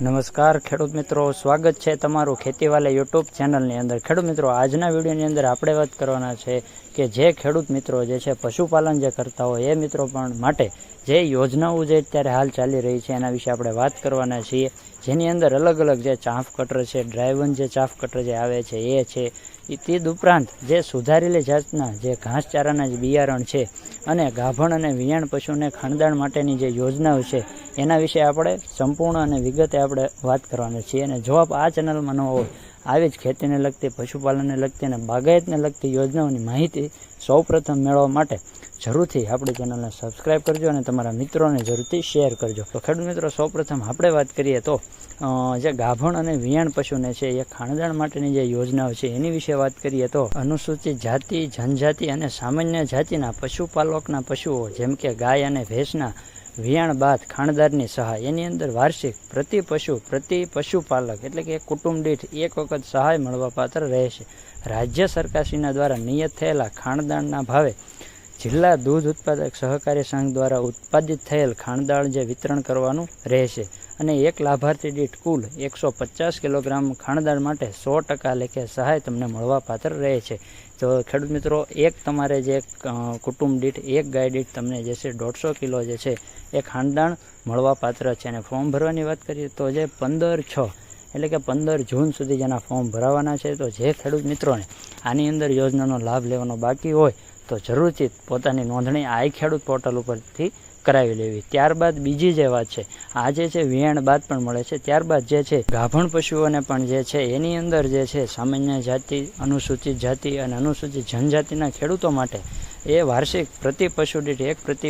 નમસ્કાર ખેડૂત મિત્રો, સ્વાગત છે તમારું ખેતીવાલા યુટ્યુબ ચેનલની અંદર. ખેડૂત મિત્રો, આજના વિડીયોની અંદર આપણે વાત કરવાના છે કે જે ખેડૂત મિત્રો જે છે, પશુપાલન જે કરતા હોય એ મિત્રો પણ માટે જે યોજનાઓ જે અત્યારે હાલ ચાલી રહી છે એના વિશે આપણે વાત કરવાના છીએ. જેની અંદર અલગ અલગ જે ચાંફ કટર છે ડ્રાઈવન જે ચાંફ કટર જે આવે છે, એ છે. એ તે ઉપરાંત જે સુધારેલી જાતના જે ઘાસચારાના જે બિયારણ છે અને ગાભણ અને વિયાણ પશુને ખાનદાન માટેની જે યોજનાઓ છે, એના વિશે આપણે સંપૂર્ણ અને વિગતે આપણે વાત કરવાના છીએ. અને જો આપ આ ચેનલમાં ન હોય આવી જ ખેતીને લગતી, પશુપાલનને લગતી અને બાગાયતને લગતી યોજનાઓની માહિતી સૌપ્રથમ મેળવવા માટે જરૂરથી આપણી ચેનલને સબસ્ક્રાઈબ કરજો અને તમારા મિત્રોને જરૂરથી શેર કરજો. તો ખેડૂત મિત્રો, સૌપ્રથમ આપણે વાત કરીએ તો જે ગાભણ અને વિયાણ પશુને છે, એ ખાણદાણ માટેની જે યોજનાઓ છે, એની વિશે વાત કરીએ તો, અનુસૂચિત જાતિ, જનજાતિ અને સામાન્ય જાતિના પશુપાલકના પશુઓ, જેમ કે ગાય અને ભેંસના વિયાણ બાદ ખાણદારની સહાય. એની અંદર વાર્ષિક પ્રતિ પશુ, પ્રતિ પશુપાલક એટલે કે કુટુંબ દીઠ એક વખત સહાય મળવા પાત્ર રહેશે. રાજ્ય સરકારશ્રીના દ્વારા નિયત થયેલા ખાણદાણના ભાવે જિલ્લા દૂધ ઉત્પાદક સહકારી સંઘ દ્વારા ઉત્પાદિત થયેલ ખાણદાળ જે વિતરણ કરવાનું રહેશે અને એક લાભાર્થી દીઠ કુલ એકસો પચાસ કિલોગ્રામ ખાણદાળ માટે સો ટકા લેખે સહાય તમને મળવા પાત્ર રહે છે. તો ખેડૂત મિત્રો, એક તમારે જે કુટુંબ દીઠ એક ગાય દીઠ તમને જે છે દોઢસો કિલો જે છે એ ખાંડદાણ મળવા પાત્ર છે. અને ફોર્મ ભરવાની વાત કરીએ તો જે પંદર છ, એટલે કે પંદર જૂન સુધી જેના ફોર્મ ભરાવાના છે, તો જે ખેડૂત મિત્રોને આની અંદર યોજનાનો લાભ લેવાનો બાકી હોય તો જરૂરથી પોતાની નોંધણી આઈ ખેડૂત પોર્ટલ ઉપરથી કરાવી લેવી. ત્યારબાદ બીજી જે વાત છે, આ જે છે વિયાણ બાદ પણ મળે છે. ત્યારબાદ જે છે ગાભણ પશુઓને પણ જે છે, એની અંદર જે છે સામાન્ય જાતિ, અનુસૂચિત જાતિ અને અનુસૂચિત જનજાતિના ખેડૂતો માટે એ વાર્ષિક પ્રતિ પશુ દીઠ એક પ્રતિ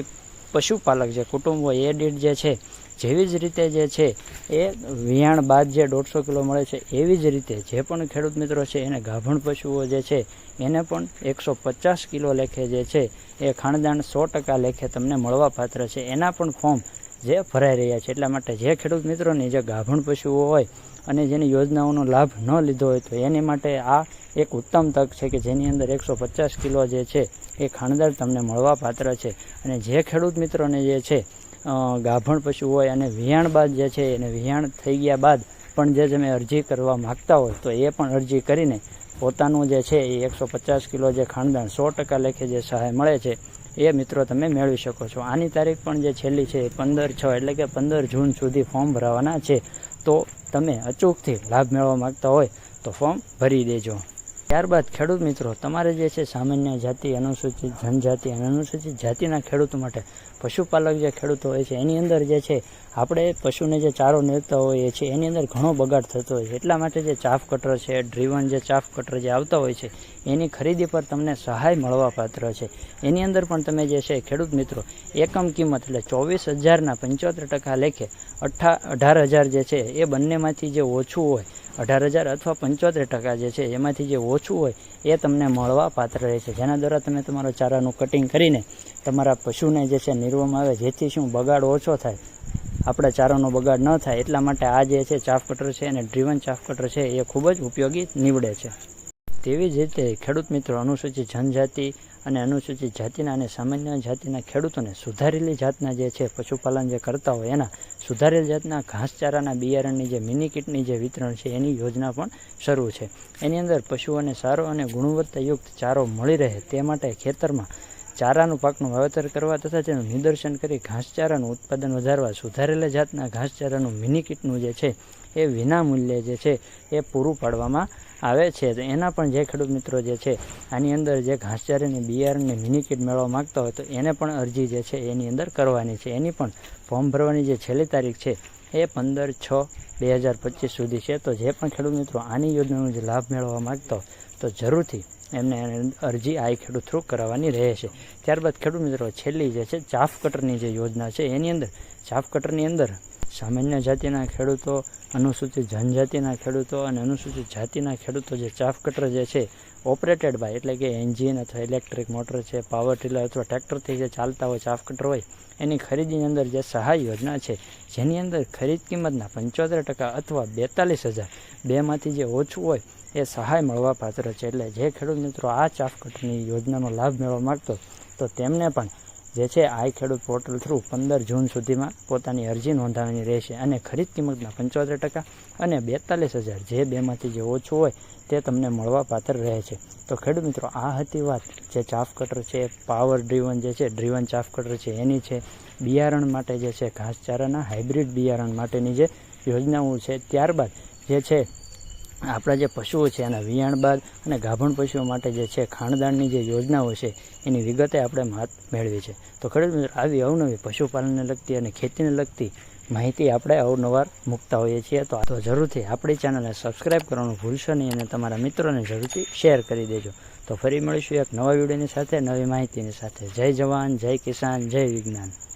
પશુપાલક જે કુટુંબ એ દીઠ જે છે જેવી જ રીતે જે છે, એ વિયાણ બાદ જે દોઢસો કિલો મળે છે, એવી જ રીતે જે પણ ખેડૂત મિત્રો છે, એને ગાભણ પશુઓ જે છે, એને પણ એકસો પચાસ કિલો લેખે જે છે, એ ખાણદાણ સો ટકા લેખે તમને મળવા પાત્ર છે. એના પણ ફોર્મ જે ભરાઈ રહ્યા છે, એટલા માટે જે ખેડૂત મિત્રોની જે ગાભણ પશુઓ હોય અને જેની યોજનાઓનો લાભ ન લીધો હોય, તો એની માટે આ એક ઉત્તમ તક છે કે જેની અંદર એકસો પચાસ કિલો જે છે, એ ખાણદાર તમને મળવા પાત્ર છે. અને જે ખેડૂત મિત્રોને જે છે ગાભણ પશુ હોય અને વિયાણ બાદ જે છે એને વિયાણ થઈ ગયા બાદ પણ જે તમે અરજી કરવા માગતા હોય તો એ પણ અરજી કરીને પોતાનું જે છે એ એકસો પચાસ કિલો જે ખાનદાન સો ટકા લેખે જે સહાય મળે છે એ મિત્રો તમે મેળવી શકો છો. આની તારીખ પણ જે છેલ્લી છે એ પંદર છ એટલે કે પંદર જૂન સુધી ફોર્મ ભરાવાના છે. તો તમે અચૂકથી લાભ મેળવવા માગતા હોય તો ફોર્મ ભરી દેજો. ત્યારબાદ ખેડૂત મિત્રો, તમારે જે છે સામાન્ય જાતિ, અનુસૂચિત જનજાતિ અને અનુસૂચિત જાતિના ખેડૂતો માટે પશુપાલક જે ખેડૂતો હોય છે, એની અંદર જે છે, આપણે પશુને જે ચારો મેળવતા હોઈએ છીએ, એની અંદર ઘણો બગાડ થતો હોય છે. એટલા માટે જે ચાફ કટર છે ડ્રીવન જે ચાફ કટર જે આવતા હોય છે એની ખરીદી પર તમને સહાય મળવા પાત્ર છે. એની અંદર પણ તમે જે છે, ખેડૂત મિત્રો, એકમ કિંમત એટલે ચોવીસ હજારના પંચોતેર ટકા લેખે અઠા, અઢાર હજાર જે છે, એ બંનેમાંથી જે ઓછું હોય, અઢાર હજાર અથવા પંચોતેર ટકા જે છે, એમાંથી જે ઓછું હોય, એ તમને મળવા પાત્ર રહે છે. જેના દ્વારા તમે તમારો ચારાનું કટિંગ કરીને તમારા પશુને જે છે, નીરવામાં આવે, જેથી શું બગાડ ઓછો થાય, આપણા ચારાનો બગાડ ન થાય, એટલા માટે આ જે છે, ચાફ કટર છે અને ડ્રીવન ચાફ કટર છે, એ ખૂબ જ ઉપયોગી નીવડે છે. તેવી જ રીતે ખેડૂત મિત્રો અનુસૂચિત જનજાતિ અને અનુસૂચિત જાતિના અને સામાન્ય જાતિના ખેડૂતોને સુધારેલી જાતના જે છે પશુપાલન જે કરતા હોય એના સુધારેલી જાતના ઘાસચારાના બિયારણની જે મિની કીટની જે વિતરણ છે એની યોજના પણ શરૂ છે. એની અંદર પશુઓને સારો અને ગુણવત્તાયુક્ત ચારો મળી રહે તે માટે ખેતરમાં ચારાનું પાકનું વાવેતર કરવા તથા તેનું નિદર્શન કરી ઘાસચારાનું ઉત્પાદન વધારવા સુધારેલા જાતના ઘાસચારાનું મિની કીટનું જે છે એ વિનામૂલ્યે જે છે એ પૂરું પાડવામાં આવે છે. તો એના પણ જે ખેડૂત મિત્રો જે છે, આની અંદર જે ઘાસચારીને બિયારણની મિની કીટ મેળવવા માગતા હોય તો એને પણ અરજી જે છે એની અંદર કરવાની છે. એની પણ ફોર્મ ભરવાની જે છેલ્લી તારીખ છે એ પંદર છ બે હજાર પચીસ સુધી છે. તો જે પણ ખેડૂત મિત્રો આની યોજનાનો જે લાભ મેળવવા માગતો તો જરૂરથી એમને અરજી આઈ ખેડૂત થ્રુ કરાવવાની રહે છે. ત્યારબાદ ખેડૂત મિત્રો છેલ્લી જે છે, ચાફ કટરની જે યોજના છે, એની અંદર ચાફ કટરની અંદર સામાન્ય જાતિના ખેડૂતો, અનુસૂચિત જનજાતિના ખેડૂતો અને અનુસૂચિત જાતિના ખેડૂતો જે ચાફ કટર જે છે ઓપરેટેડ બાય એટલે કે એન્જિન અથવા ઇલેક્ટ્રિક મોટર છે પાવર ટીલર અથવા ટ્રેક્ટરથી જે ચાલતા હોય ચાફ કટર હોય, એની ખરીદીની અંદર જે સહાય યોજના છે, જેની અંદર ખરીદ કિંમતના પંચોતેર ટકા અથવા બેતાલીસ હજાર બેમાંથી જે ઓછું હોય, એ સહાય મળવા પાત્ર છે. એટલે જે ખેડૂત મિત્રો આ ચાફ કટરની યોજનાનો લાભ મેળવવા માગતો તો તેમને પણ જે છે આઈ ખેડૂત પોર્ટલ થ્રુ પંદર જૂન સુધીમાં પોતાની અરજી નોંધાવવાની રહેશે અને ખરીદ કિંમતના પંચોતેર ટકા અને બેતાલીસ હજાર જે બેમાંથી જે ઓછું હોય તે તમને મળવા પાત્ર રહે છે. તો ખેડૂત મિત્રો, આ હતી વાત. જે ચાફ કટર છે પાવર ડ્રીવન જે છે ડ્રીવન ચાફ કટર છે, એની છે, બિયારણ માટે જે છે, ઘાસચારાના હાઇબ્રિડ બિયારણ માટેની જે યોજનાઓ છે, ત્યારબાદ જે છે આપણા જે પશુઓ છે, એના વિયાણ બાદ અને ગાભણ પશુઓ માટે જે છે, ખાણદાનની જે યોજનાઓ છે, એની વિગતે આપણે માત મેળવી છે તો ખેડૂત મિત્રો, આવી અવનવી પશુપાલનને લગતી અને ખેતીને લગતી માહિતી આપણે અવનવાર મૂકતા હોઈએ છીએ. તો તો જરૂરથી આપણી ચેનલને સબસ્ક્રાઈબ કરવાનું ભૂલશો નહીં અને તમારા મિત્રોને જરૂરથી શેર કરી દેજો. તો ફરી મળીશું એક નવા વિડીયોની સાથે, નવી માહિતીની સાથે. જય જવાન, જય કિસાન, જય વિજ્ઞાન.